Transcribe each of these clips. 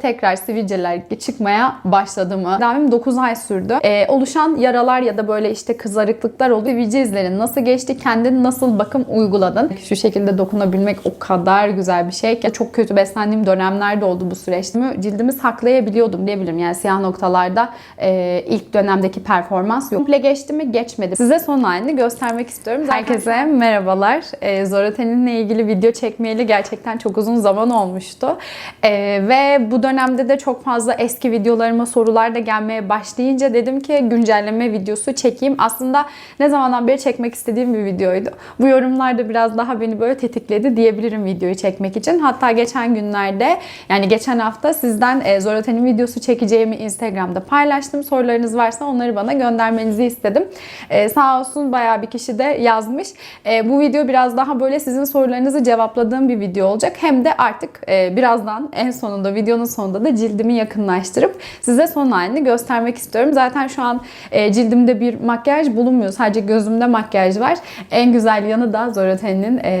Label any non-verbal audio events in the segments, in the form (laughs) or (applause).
tekrar sivilceler çıkmaya başladı mı? Tedavim 9 ay sürdü. Ee, oluşan yaralar ya da böyle işte kızarıklıklar oldu. Sivilce izlerin nasıl geçti? Kendin nasıl bakım uyguladın? Şu şekilde dokunabilmek o kadar güzel bir şey ki. Çok kötü beslendiğim dönemlerde oldu bu süreçte. Cildimi saklayabiliyordum diyebilirim. Yani siyah noktalarda e, ilk dönemdeki performans yok. Komple geçti mi? Geçmedi. Size son halini göstermek istiyorum. Herkese merhabalar. E, Zoratenin'le ilgili video çekmeyeli gerçekten çok uzun zaman olmuştu. E, ve bu dönemde de çok fazla eski videolarıma sorular da gelmeye başlayınca dedim ki güncelleme videosu çekeyim. Aslında ne zamandan beri çekmek istediğim bir videoydu. Bu yorumlar da biraz daha beni böyle tetikledi diyebilirim videoyu çekmek için. Hatta geçen günlerde yani geçen hafta sizden e, Zoratenin videosu çekeceğimi Instagram'da paylaştım. Sorularınız varsa onları bana göndermenizi istedim. E, sağ olsun bayağı bir kişi de yazmış. E, bu video biraz daha böyle sizin sorularınızı cevapladığım bir video olacak. Hem de artık e, birazdan en sonunda videonun sonunda da cildimi yakınlaştırıp size son halini göstermek istiyorum. Zaten şu an e, cildimde bir makyaj bulunmuyor. Sadece gözümde makyaj var. En güzel yanı da Zoraten'in e,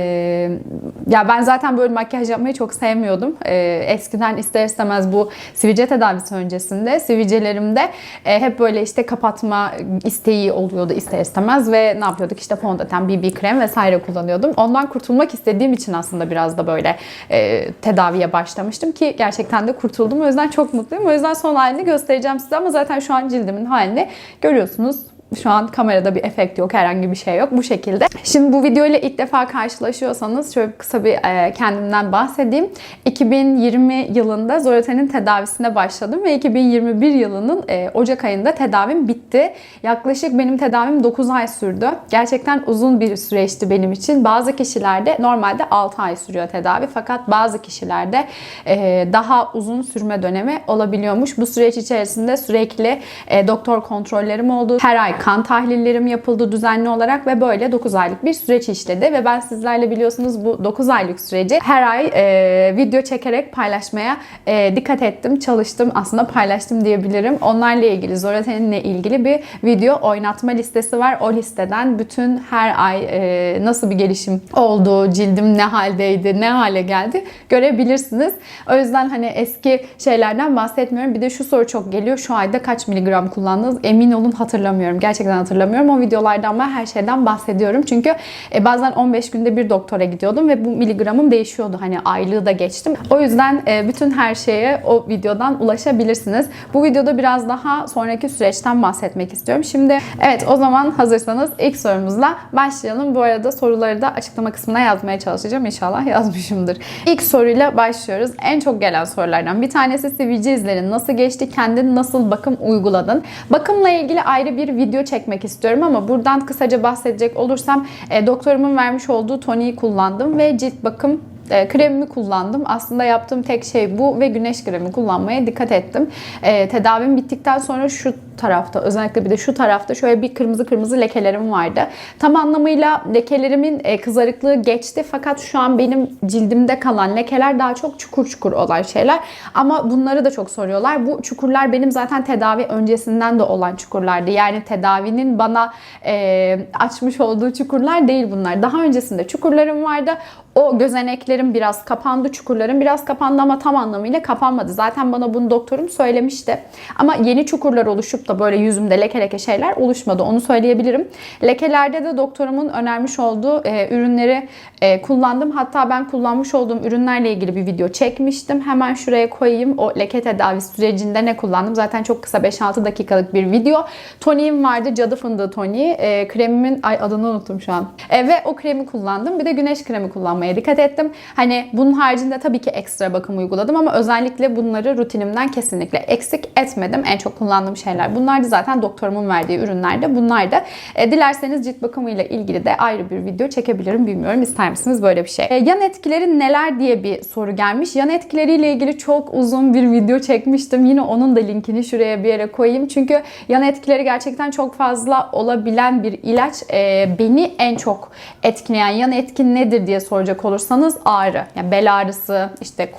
ya ben zaten böyle makyaj yapmayı çok sevmiyordum. E, eskiden ister istemez bu sivilce tedavisi öncesinde sivilcelerimde hep böyle işte kapatma isteği oluyordu ister istemez ve ne yapıyorduk işte fondöten, BB krem vesaire kullanıyordum. Ondan kurtulmak istediğim için aslında biraz da böyle e, tedaviye başlamıştım ki gerçekten de kurtuldum. O yüzden çok mutluyum. O yüzden son halini göstereceğim size ama zaten şu an cildimin halini görüyorsunuz. Şu an kamerada bir efekt yok, herhangi bir şey yok. Bu şekilde. Şimdi bu video ile ilk defa karşılaşıyorsanız şöyle kısa bir e, kendimden bahsedeyim. 2020 yılında Zoraten'in tedavisine başladım ve 2021 yılının e, Ocak ayında tedavim bitti. Yaklaşık benim tedavim 9 ay sürdü. Gerçekten uzun bir süreçti benim için. Bazı kişilerde normalde 6 ay sürüyor tedavi fakat bazı kişilerde e, daha uzun sürme dönemi olabiliyormuş. Bu süreç içerisinde sürekli doktor kontrollerim oldu. Her ay kan tahlillerim yapıldı düzenli olarak ve böyle 9 aylık bir süreç işledi ve ben sizlerle biliyorsunuz bu 9 aylık süreci her ay e, video çekerek paylaşmaya e, dikkat ettim, çalıştım. Aslında paylaştım diyebilirim. Onlarla ilgili, Zoraten'le ilgili bir video oynatma listesi var. O listeden bütün her ay e, nasıl bir gelişim oldu, cildim ne haldeydi, ne hale geldi görebilirsiniz. O yüzden hani eski şeylerden bahsetmiyorum. Bir de şu soru çok geliyor. Şu ayda kaç miligram kullandınız? Emin olun hatırlamıyorum. Gerçekten hatırlamıyorum. O videolarda ama her şeyden bahsediyorum. Çünkü e, bazen 15 günde bir doktora gidiyordum ve bu miligramım değişiyordu. Hani aylığı da geçtim. O yüzden e, bütün her şeye o videodan ulaşabilirsiniz. Bu videoda biraz daha sonraki süreçten bahsetmek istiyorum. Şimdi evet o zaman hazırsanız ilk sorumuzla başlayalım. Bu arada soruları da açıklama kısmına yazmaya çalışacağım. İnşallah yazmışımdır. İlk soruyla başlıyoruz. En çok gelen sorulardan bir tanesi sivilce izlerin nasıl geçti? Kendin nasıl bakım uyguladın? Bakımla ilgili ayrı bir video çekmek istiyorum ama buradan kısaca bahsedecek olursam e, doktorumun vermiş olduğu toniği kullandım ve cilt bakım e, kremimi kullandım. Aslında yaptığım tek şey bu ve güneş kremi kullanmaya dikkat ettim. E, tedavim bittikten sonra şu tarafta özellikle bir de şu tarafta şöyle bir kırmızı kırmızı lekelerim vardı. Tam anlamıyla lekelerimin e, kızarıklığı geçti fakat şu an benim cildimde kalan lekeler daha çok çukur çukur olan şeyler. Ama bunları da çok soruyorlar. Bu çukurlar benim zaten tedavi öncesinden de olan çukurlardı. Yani tedavinin bana e, açmış olduğu çukurlar değil bunlar. Daha öncesinde çukurlarım vardı. O gözeneklerim biraz kapandı, çukurlarım biraz kapandı ama tam anlamıyla kapanmadı. Zaten bana bunu doktorum söylemişti. Ama yeni çukurlar oluşup da böyle yüzümde leke leke şeyler oluşmadı. Onu söyleyebilirim. Lekelerde de doktorumun önermiş olduğu e, ürünleri e, kullandım. Hatta ben kullanmış olduğum ürünlerle ilgili bir video çekmiştim. Hemen şuraya koyayım. O leke tedavisi sürecinde ne kullandım? Zaten çok kısa 5-6 dakikalık bir video. Toniğim vardı. Cadı fındığı toniği. E, kremimin ay adını unuttum şu an. E, ve o kremi kullandım. Bir de güneş kremi kullanmaya dikkat ettim. Hani bunun haricinde tabii ki ekstra bakım uyguladım ama özellikle bunları rutinimden kesinlikle eksik etmedim. En çok kullandığım şeyler bunlardı zaten doktorumun verdiği ürünlerde bunlar da. E, dilerseniz cilt bakımıyla ilgili de ayrı bir video çekebilirim. Bilmiyorum ister misiniz böyle bir şey. E, yan etkileri neler diye bir soru gelmiş. Yan etkileriyle ilgili çok uzun bir video çekmiştim. Yine onun da linkini şuraya bir yere koyayım. Çünkü yan etkileri gerçekten çok fazla olabilen bir ilaç. E, beni en çok etkileyen yan etkin nedir diye soracak olursanız ağrı. Yani bel ağrısı, işte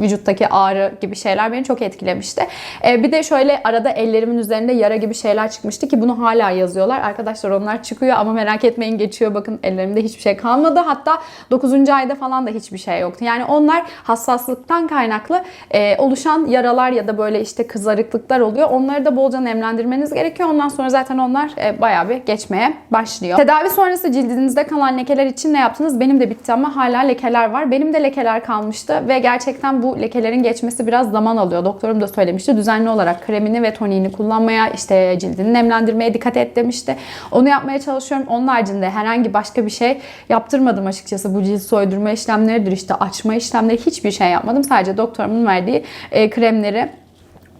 vücuttaki ağrı gibi şeyler beni çok etkilemişti. E, bir de şöyle arada ellerimin üzerinde yara gibi şeyler çıkmıştı ki bunu hala yazıyorlar. Arkadaşlar onlar çıkıyor ama merak etmeyin geçiyor. Bakın ellerimde hiçbir şey kalmadı. Hatta 9. ayda falan da hiçbir şey yoktu. Yani onlar hassaslıktan kaynaklı e, oluşan yaralar ya da böyle işte kızarıklıklar oluyor. Onları da bolca nemlendirmeniz gerekiyor. Ondan sonra zaten onlar e, bayağı bir geçmeye başlıyor. Tedavi sonrası cildinizde kalan lekeler için ne yaptınız? Benim de bitti ama hala lekeler var. Benim de lekeler kalmıştı ve gerçekten bu lekelerin geçmesi biraz zaman alıyor. Doktorum da söylemişti. Düzenli olarak kremini ve toniğini kullanmaya, işte cildini nemlendirmeye dikkat et demişti. Onu yapmaya çalışıyorum. Onun haricinde herhangi başka bir şey yaptırmadım açıkçası. Bu cilt soydurma işlemleridir, işte açma işlemleri hiçbir şey yapmadım. Sadece doktorumun verdiği e, kremleri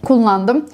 kullandım.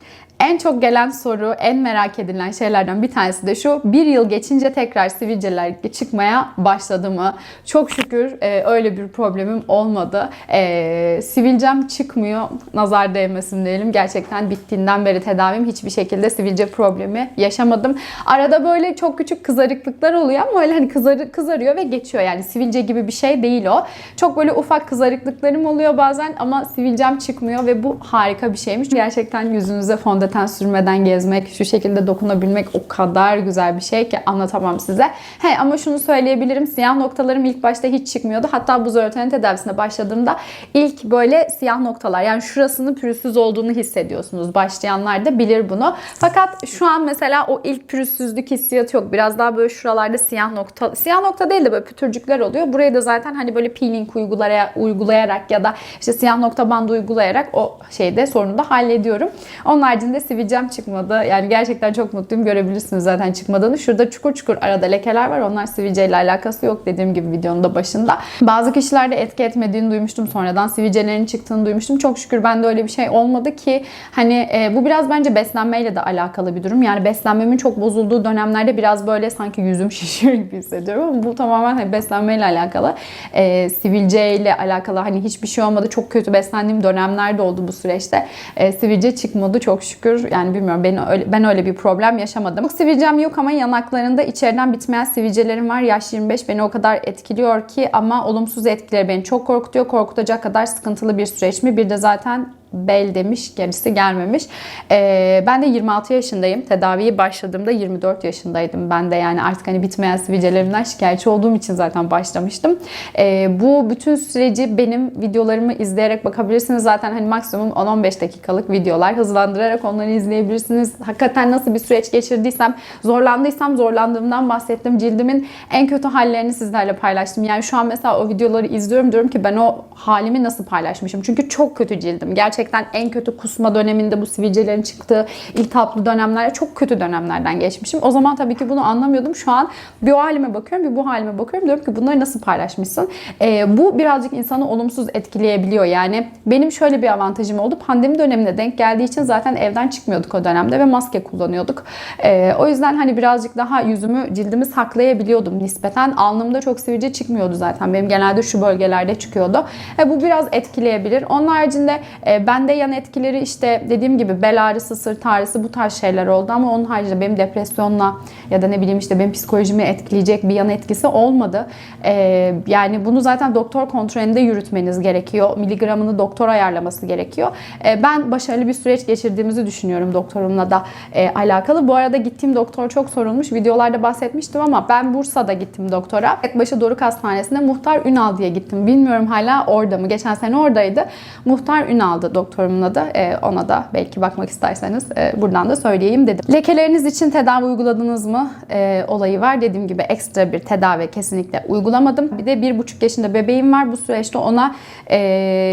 En çok gelen soru, en merak edilen şeylerden bir tanesi de şu. Bir yıl geçince tekrar sivilceler çıkmaya başladı mı? Çok şükür e, öyle bir problemim olmadı. E, sivilcem çıkmıyor. Nazar değmesin diyelim. Gerçekten bittiğinden beri tedavim hiçbir şekilde sivilce problemi yaşamadım. Arada böyle çok küçük kızarıklıklar oluyor ama öyle hani kızarı, kızarıyor ve geçiyor. Yani sivilce gibi bir şey değil o. Çok böyle ufak kızarıklıklarım oluyor bazen ama sivilcem çıkmıyor ve bu harika bir şeymiş. Gerçekten yüzünüze fondöten sürmeden gezmek, şu şekilde dokunabilmek o kadar güzel bir şey ki anlatamam size. He ama şunu söyleyebilirim. Siyah noktalarım ilk başta hiç çıkmıyordu. Hatta bu zörotonin tedavisine başladığımda ilk böyle siyah noktalar yani şurasının pürüzsüz olduğunu hissediyorsunuz. Başlayanlar da bilir bunu. Fakat şu an mesela o ilk pürüzsüzlük hissiyatı yok. Biraz daha böyle şuralarda siyah nokta, siyah nokta değil de böyle pütürcükler oluyor. Burayı da zaten hani böyle peeling uygulayarak, uygulayarak ya da işte siyah nokta bandı uygulayarak o şeyde sorunu da hallediyorum. Onun haricinde sivilcem çıkmadı. Yani gerçekten çok mutluyum. Görebilirsiniz zaten çıkmadığını. Şurada çukur çukur arada lekeler var. Onlar sivilceyle alakası yok dediğim gibi videonun da başında. Bazı kişilerde etki etmediğini duymuştum sonradan. Sivilcelerin çıktığını duymuştum. Çok şükür bende öyle bir şey olmadı ki hani e, bu biraz bence beslenmeyle de alakalı bir durum. Yani beslenmemin çok bozulduğu dönemlerde biraz böyle sanki yüzüm (laughs) şişiyor gibi hissediyorum. Ama bu tamamen hani beslenmeyle alakalı. E, sivilceyle alakalı hani hiçbir şey olmadı. Çok kötü beslendiğim dönemler de oldu bu süreçte. E, sivilce çıkmadı çok şükür. Yani bilmiyorum ben öyle, ben öyle bir problem yaşamadım. Çok sivilcem yok ama yanaklarında içeriden bitmeyen sivilcelerim var. Yaş 25 beni o kadar etkiliyor ki ama olumsuz etkileri beni çok korkutuyor. Korkutacak kadar sıkıntılı bir süreç mi? Bir de zaten bel demiş, gerisi gelmemiş. Ee, ben de 26 yaşındayım. Tedaviye başladığımda 24 yaşındaydım. Ben de yani artık hani bitmeyen sivilcelerimden şikayetçi olduğum için zaten başlamıştım. Ee, bu bütün süreci benim videolarımı izleyerek bakabilirsiniz. Zaten hani maksimum 10-15 dakikalık videolar. Hızlandırarak onları izleyebilirsiniz. Hakikaten nasıl bir süreç geçirdiysem, zorlandıysam zorlandığımdan bahsettim. Cildimin en kötü hallerini sizlerle paylaştım. Yani şu an mesela o videoları izliyorum diyorum ki ben o halimi nasıl paylaşmışım? Çünkü çok kötü cildim. Gerçekten gerçekten en kötü kusma döneminde bu sivilcelerin çıktığı iltihaplı dönemlerde çok kötü dönemlerden geçmişim. O zaman tabii ki bunu anlamıyordum. Şu an bir o halime bakıyorum bir bu halime bakıyorum. Diyorum ki bunları nasıl paylaşmışsın? Ee, bu birazcık insanı olumsuz etkileyebiliyor. Yani benim şöyle bir avantajım oldu. Pandemi dönemine denk geldiği için zaten evden çıkmıyorduk o dönemde ve maske kullanıyorduk. Ee, o yüzden hani birazcık daha yüzümü cildimi saklayabiliyordum nispeten. Alnımda çok sivilce çıkmıyordu zaten. Benim genelde şu bölgelerde çıkıyordu. E, bu biraz etkileyebilir. Onun haricinde e, Bende yan etkileri işte dediğim gibi bel ağrısı, sırt ağrısı bu tarz şeyler oldu ama onun haricinde benim depresyonla ya da ne bileyim işte benim psikolojimi etkileyecek bir yan etkisi olmadı. Ee, yani bunu zaten doktor kontrolünde yürütmeniz gerekiyor. Miligramını doktor ayarlaması gerekiyor. Ee, ben başarılı bir süreç geçirdiğimizi düşünüyorum doktorumla da e, alakalı. Bu arada gittiğim doktor çok sorulmuş. Videolarda bahsetmiştim ama ben Bursa'da gittim doktora. Ekbaşı Doruk Hastanesi'nde Muhtar Ünal diye gittim. Bilmiyorum hala orada mı? Geçen sene oradaydı. Muhtar Ünal'dı doktorumun adı. E, ona da belki bakmak isterseniz e, buradan da söyleyeyim dedim. Lekeleriniz için tedavi uyguladınız mı e, olayı var. Dediğim gibi ekstra bir tedavi kesinlikle uygulamadım. Bir de bir buçuk yaşında bebeğim var. Bu süreçte ona e,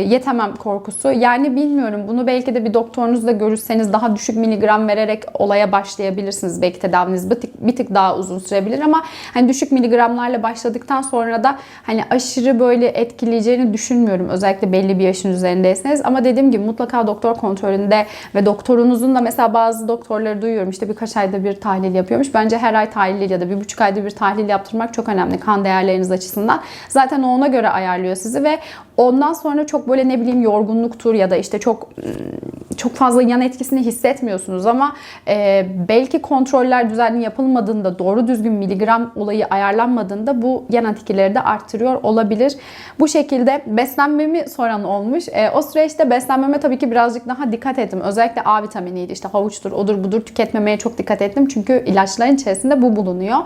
yetemem korkusu. Yani bilmiyorum bunu belki de bir doktorunuzla görüşseniz daha düşük miligram vererek olaya başlayabilirsiniz. Belki tedaviniz bir tık, bir tık daha uzun sürebilir ama hani düşük miligramlarla başladıktan sonra da hani aşırı böyle etkileyeceğini düşünmüyorum. Özellikle belli bir yaşın üzerindeyseniz. Ama dediğim gibi mutlaka doktor kontrolünde ve doktorunuzun da mesela bazı doktorları duyuyorum işte birkaç ayda bir tahlil yapıyormuş. Bence her ay tahlil ya da bir buçuk ayda bir tahlil yaptırmak çok önemli kan değerleriniz açısından. Zaten o ona göre ayarlıyor sizi ve ondan sonra çok böyle ne bileyim yorgunluktur ya da işte çok çok fazla yan etkisini hissetmiyorsunuz ama e, belki kontroller düzenli yapılmadığında doğru düzgün miligram olayı ayarlanmadığında bu yan etkileri de arttırıyor olabilir. Bu şekilde beslenmemi soran olmuş. E, o süreçte beslenmeme tabii ki birazcık daha dikkat ettim. Özellikle A vitaminiydi işte havuçtur odur budur tüketmemeye çok dikkat ettim. Çünkü ilaçların içerisinde bu bulunuyor.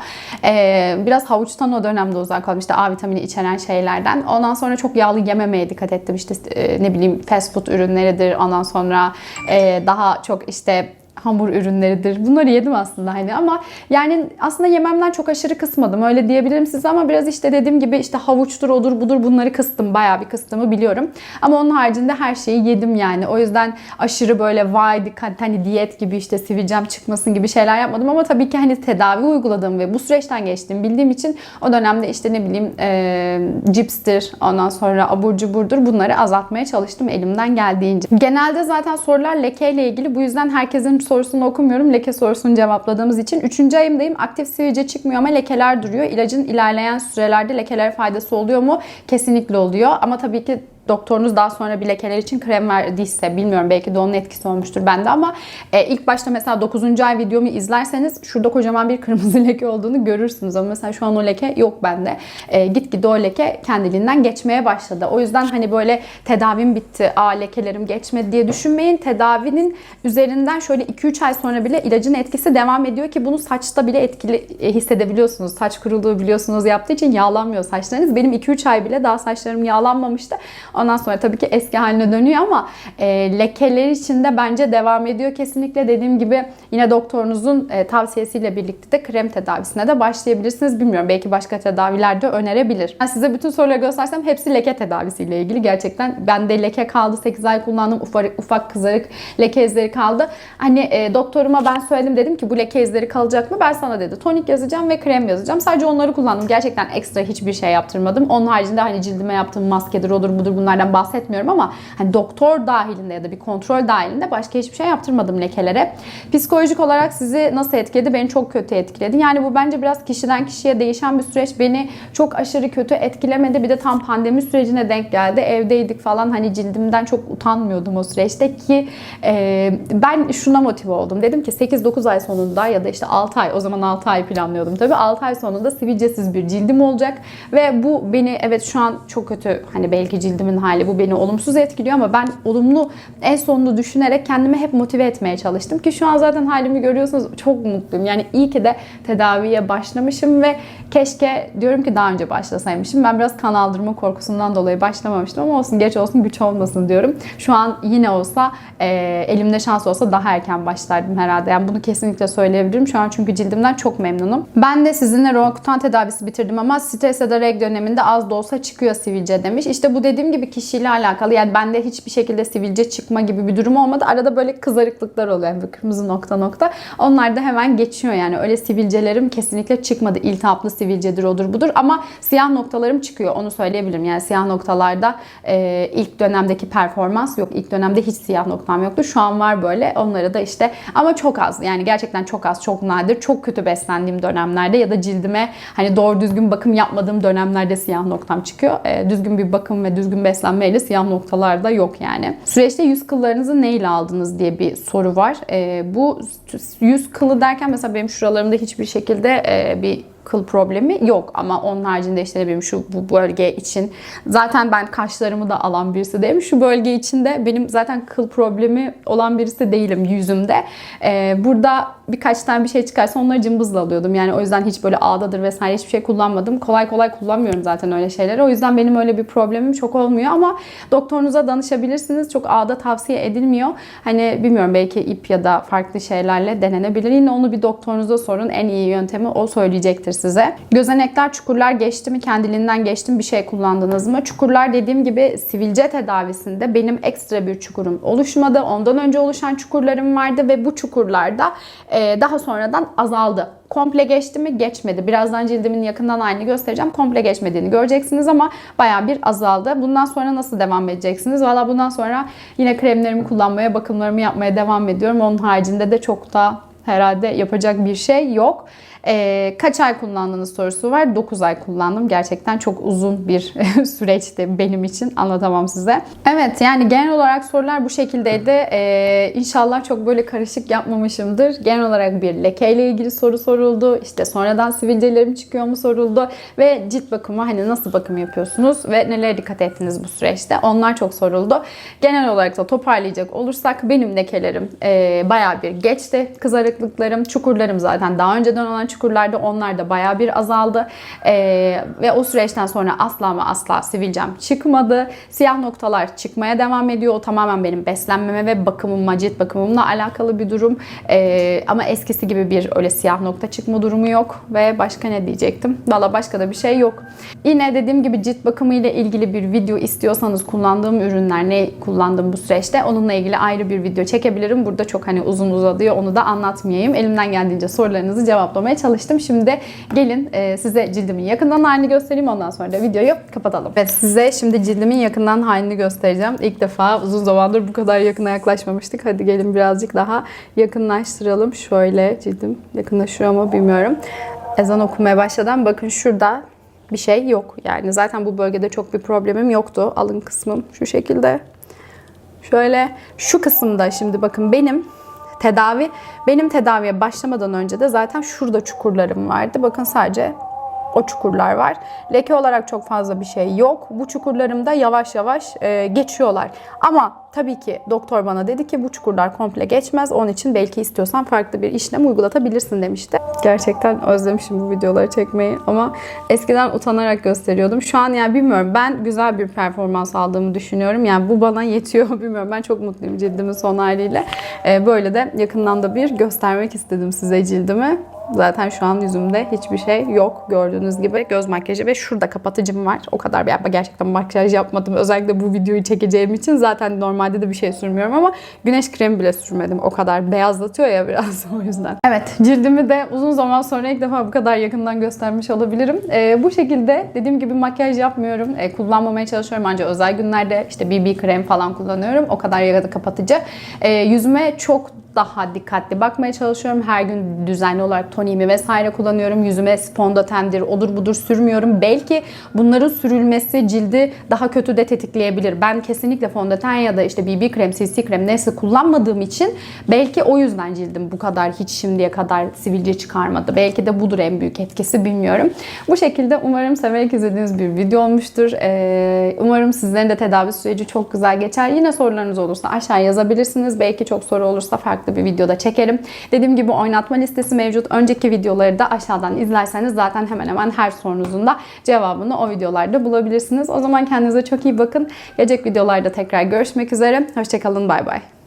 E, biraz havuçtan o dönemde uzak kaldım. İşte A vitamini içeren şeylerden. Ondan sonra çok yağlı yememeye dikkat ettim. İşte e, ne bileyim fast food ürünleridir. Ondan sonra e, daha çok işte hamur ürünleridir. Bunları yedim aslında hani ama yani aslında yememden çok aşırı kısmadım. Öyle diyebilirim size ama biraz işte dediğim gibi işte havuçtur odur budur bunları kıstım. Bayağı bir kıstığımı biliyorum. Ama onun haricinde her şeyi yedim yani. O yüzden aşırı böyle vay dikkat hani diyet gibi işte sivilcem çıkmasın gibi şeyler yapmadım ama tabii ki hani tedavi uyguladım ve bu süreçten geçtim bildiğim için o dönemde işte ne bileyim e, cipstir ondan sonra abur cuburdur bunları azaltmaya çalıştım elimden geldiğince. Genelde zaten sorular lekeyle ilgili bu yüzden herkesin sorusunu okumuyorum. Leke sorusunu cevapladığımız için. Üçüncü ayımdayım. Aktif sivilce çıkmıyor ama lekeler duruyor. İlacın ilerleyen sürelerde lekelere faydası oluyor mu? Kesinlikle oluyor. Ama tabii ki doktorunuz daha sonra bir lekeler için krem verdiyse bilmiyorum belki de onun etkisi olmuştur bende ama e, ilk başta mesela 9. ay videomu izlerseniz şurada kocaman bir kırmızı (laughs) leke olduğunu görürsünüz ama mesela şu an o leke yok bende. E, gitgide o leke kendiliğinden geçmeye başladı. O yüzden hani böyle tedavim bitti, aa lekelerim geçmedi diye düşünmeyin. Tedavinin üzerinden şöyle 2-3 ay sonra bile ilacın etkisi devam ediyor ki bunu saçta bile etkili e, hissedebiliyorsunuz. Saç kuruluğu biliyorsunuz yaptığı için yağlanmıyor saçlarınız. Benim 2-3 ay bile daha saçlarım yağlanmamıştı. Ondan sonra tabii ki eski haline dönüyor ama e, lekeler için de bence devam ediyor. Kesinlikle dediğim gibi yine doktorunuzun e, tavsiyesiyle birlikte de krem tedavisine de başlayabilirsiniz. Bilmiyorum belki başka tedaviler de önerebilir. Ben size bütün soruları göstersem hepsi leke tedavisiyle ilgili. Gerçekten bende leke kaldı. 8 ay kullandım. Ufak, ufak kızarık leke izleri kaldı. Hani e, doktoruma ben söyledim dedim ki bu leke izleri kalacak mı? Ben sana dedi tonik yazacağım ve krem yazacağım. Sadece onları kullandım. Gerçekten ekstra hiçbir şey yaptırmadım. Onun haricinde hani cildime yaptığım maskedir odur budur bunlardan bahsetmiyorum ama hani doktor dahilinde ya da bir kontrol dahilinde başka hiçbir şey yaptırmadım lekelere. Psikolojik olarak sizi nasıl etkiledi? Beni çok kötü etkiledi. Yani bu bence biraz kişiden kişiye değişen bir süreç. Beni çok aşırı kötü etkilemedi. Bir de tam pandemi sürecine denk geldi. Evdeydik falan hani cildimden çok utanmıyordum o süreçte ki e, ben şuna motive oldum. Dedim ki 8-9 ay sonunda ya da işte 6 ay o zaman 6 ay planlıyordum tabii. 6 ay sonunda sivilcesiz bir cildim olacak ve bu beni evet şu an çok kötü hani belki cildimin hali bu beni olumsuz etkiliyor ama ben olumlu en sonunu düşünerek kendimi hep motive etmeye çalıştım ki şu an zaten halimi görüyorsunuz çok mutluyum. Yani iyi ki de tedaviye başlamışım ve keşke diyorum ki daha önce başlasaymışım. Ben biraz kan aldırma korkusundan dolayı başlamamıştım ama olsun geç olsun güç olmasın diyorum. Şu an yine olsa e, elimde şans olsa daha erken başlardım herhalde. Yani bunu kesinlikle söyleyebilirim. Şu an çünkü cildimden çok memnunum. Ben de sizinle Roakutan tedavisi bitirdim ama stres ya da reg döneminde az da olsa çıkıyor sivilce demiş. İşte bu dediğim gibi kişiyle alakalı. Yani bende hiçbir şekilde sivilce çıkma gibi bir durum olmadı. Arada böyle kızarıklıklar oluyor. Yani kırmızı nokta nokta. Onlar da hemen geçiyor yani. Öyle sivilcelerim kesinlikle çıkmadı. İltihaplı sivilcedir odur budur. Ama siyah noktalarım çıkıyor. Onu söyleyebilirim. Yani siyah noktalarda e, ilk dönemdeki performans yok. İlk dönemde hiç siyah noktam yoktu. Şu an var böyle. Onları da işte ama çok az. Yani gerçekten çok az. Çok nadir. Çok kötü beslendiğim dönemlerde ya da cildime hani doğru düzgün bakım yapmadığım dönemlerde siyah noktam çıkıyor. E, düzgün bir bakım ve düzgün beslenmeyle siyah noktalar da yok yani. Süreçte yüz kıllarınızı neyle aldınız diye bir soru var. E, bu yüz kılı derken mesela benim şuralarımda hiçbir şekilde e, bir kıl problemi yok ama onun haricinde işte ne bileyim şu bu bölge için zaten ben kaşlarımı da alan birisi değilim. Şu bölge içinde benim zaten kıl problemi olan birisi değilim yüzümde. Ee, burada birkaç tane bir şey çıkarsa onları cımbızla alıyordum. Yani o yüzden hiç böyle ağdadır vesaire hiçbir şey kullanmadım. Kolay kolay kullanmıyorum zaten öyle şeyleri. O yüzden benim öyle bir problemim çok olmuyor ama doktorunuza danışabilirsiniz. Çok ağda tavsiye edilmiyor. Hani bilmiyorum belki ip ya da farklı şeylerle denenebilir. Yine onu bir doktorunuza sorun. En iyi yöntemi o söyleyecektir size. Gözenekler, çukurlar geçti mi? Kendiliğinden geçti mi? Bir şey kullandınız mı? Çukurlar dediğim gibi sivilce tedavisinde benim ekstra bir çukurum oluşmadı. Ondan önce oluşan çukurlarım vardı ve bu çukurlarda daha sonradan azaldı. Komple geçti mi? Geçmedi. Birazdan cildimin yakından halini göstereceğim. Komple geçmediğini göreceksiniz ama baya bir azaldı. Bundan sonra nasıl devam edeceksiniz? Valla bundan sonra yine kremlerimi kullanmaya, bakımlarımı yapmaya devam ediyorum. Onun haricinde de çok da herhalde yapacak bir şey yok. Ee, kaç ay kullandığınız sorusu var. 9 ay kullandım. Gerçekten çok uzun bir (laughs) süreçti benim için. Anlatamam size. Evet yani genel olarak sorular bu şekildeydi. Ee, inşallah çok böyle karışık yapmamışımdır. Genel olarak bir lekeyle ilgili soru soruldu. İşte sonradan sivilcelerim çıkıyor mu soruldu. Ve cilt bakımı hani nasıl bakım yapıyorsunuz ve nelere dikkat ettiniz bu süreçte. Onlar çok soruldu. Genel olarak da toparlayacak olursak benim lekelerim e, bayağı bir geçti. Kızarıklıklarım, çukurlarım zaten daha önceden olan çukurlardı. Onlar da bayağı bir azaldı. E, ve o süreçten sonra asla ama asla sivilcem çıkmadı. Siyah noktalar çıkmaya devam ediyor. O tamamen benim beslenmeme ve bakımıma, cilt bakımımla alakalı bir durum. E, ama eskisi gibi bir öyle siyah nokta çıkma durumu yok. Ve başka ne diyecektim? Valla başka da bir şey yok. Yine dediğim gibi cilt bakımı ile ilgili bir video istiyorsanız kullandığım ürünler ne kullandım bu süreçte onunla ilgili ayrı bir video çekebilirim. Burada çok hani uzun uzadığı onu da anlatmayayım. Elimden geldiğince sorularınızı cevaplamaya çalıştım. Şimdi gelin e, size cildimin yakından halini göstereyim. Ondan sonra da videoyu kapatalım. Ve size şimdi cildimin yakından halini göstereceğim. İlk defa uzun zamandır bu kadar yakına yaklaşmamıştık. Hadi gelin birazcık daha yakınlaştıralım. Şöyle cildim yakınlaşıyor mu bilmiyorum. Ezan okumaya başladan bakın şurada bir şey yok. Yani zaten bu bölgede çok bir problemim yoktu. Alın kısmım şu şekilde. Şöyle şu kısımda şimdi bakın benim tedavi benim tedaviye başlamadan önce de zaten şurada çukurlarım vardı. Bakın sadece o çukurlar var. Leke olarak çok fazla bir şey yok. Bu çukurlarımda yavaş yavaş e, geçiyorlar. Ama tabii ki doktor bana dedi ki bu çukurlar komple geçmez. Onun için belki istiyorsan farklı bir işlem uygulatabilirsin demişti. Gerçekten özlemişim bu videoları çekmeyi ama eskiden utanarak gösteriyordum. Şu an yani bilmiyorum ben güzel bir performans aldığımı düşünüyorum. Yani bu bana yetiyor (laughs) bilmiyorum. Ben çok mutluyum cildimin son haliyle. E, böyle de yakından da bir göstermek istedim size cildimi. Zaten şu an yüzümde hiçbir şey yok gördüğünüz gibi. Göz makyajı ve şurada kapatıcım var. O kadar bir gerçekten makyaj yapmadım. Özellikle bu videoyu çekeceğim için zaten normalde de bir şey sürmüyorum ama güneş kremi bile sürmedim. O kadar beyazlatıyor ya biraz (laughs) o yüzden. Evet cildimi de uzun zaman sonra ilk defa bu kadar yakından göstermiş olabilirim. Ee, bu şekilde dediğim gibi makyaj yapmıyorum. Ee, kullanmamaya çalışıyorum ancak özel günlerde işte BB krem falan kullanıyorum. O kadar yaradı kapatıcı. Ee, yüzüme çok daha dikkatli bakmaya çalışıyorum. Her gün düzenli olarak toniğimi vesaire kullanıyorum. Yüzüme fondötendir, odur budur sürmüyorum. Belki bunların sürülmesi cildi daha kötü de tetikleyebilir. Ben kesinlikle fondöten ya da işte BB krem, CC krem neyse kullanmadığım için belki o yüzden cildim bu kadar hiç şimdiye kadar sivilce çıkarmadı. Belki de budur en büyük etkisi bilmiyorum. Bu şekilde umarım severek izlediğiniz bir video olmuştur. Ee, umarım sizlerin de tedavi süreci çok güzel geçer. Yine sorularınız olursa aşağı yazabilirsiniz. Belki çok soru olursa farklı farklı bir videoda çekerim. Dediğim gibi oynatma listesi mevcut. Önceki videoları da aşağıdan izlerseniz zaten hemen hemen her sorunuzun da cevabını o videolarda bulabilirsiniz. O zaman kendinize çok iyi bakın. Gelecek videolarda tekrar görüşmek üzere. Hoşçakalın. Bay bay.